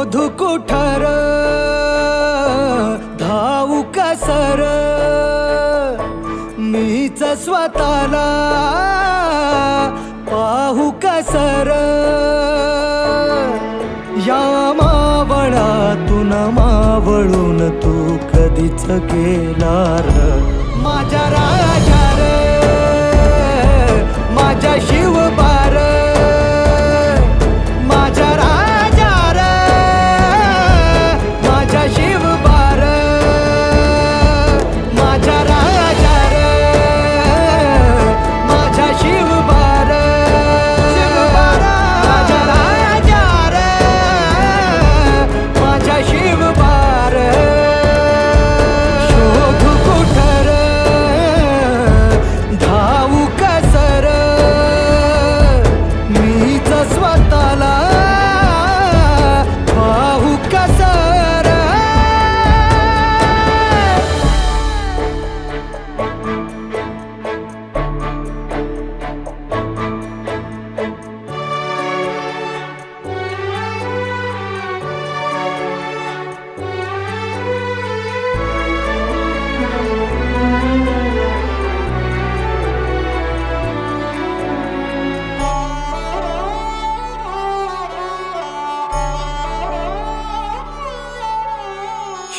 शोधू कुठर? धावू कसर मीच स्वतःला पाहू कसर या मावळातून मावळून तू कधीच गेला र माझ्या राजा रे माझ्या शिव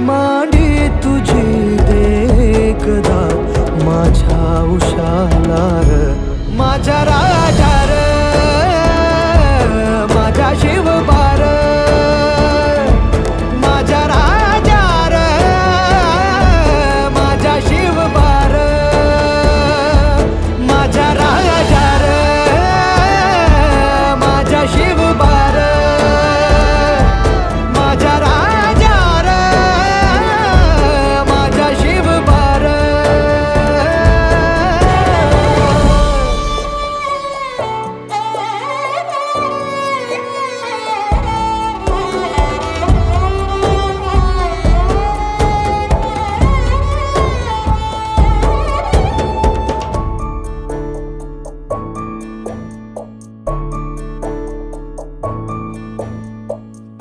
मांडी तुझी देखदा माझ्या उशाला र माझ्या राजा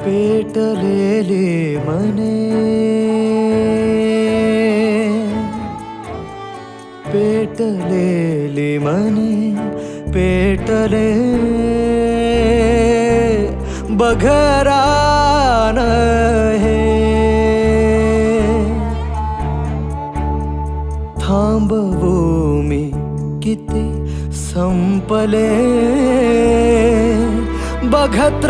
पेटलेले मने. पेटलेले मने पेटले. बघरान हे. थांबवो मी किती संपले. बघत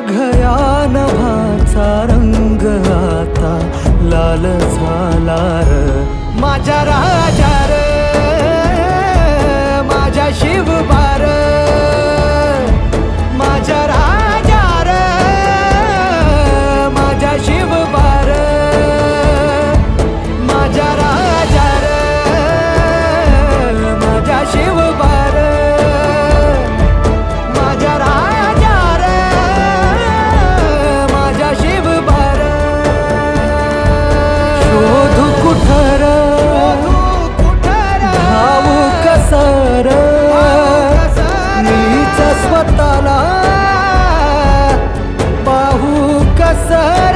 घया नभाचा रंग आता लाल झाला र. माझ्या राजा सर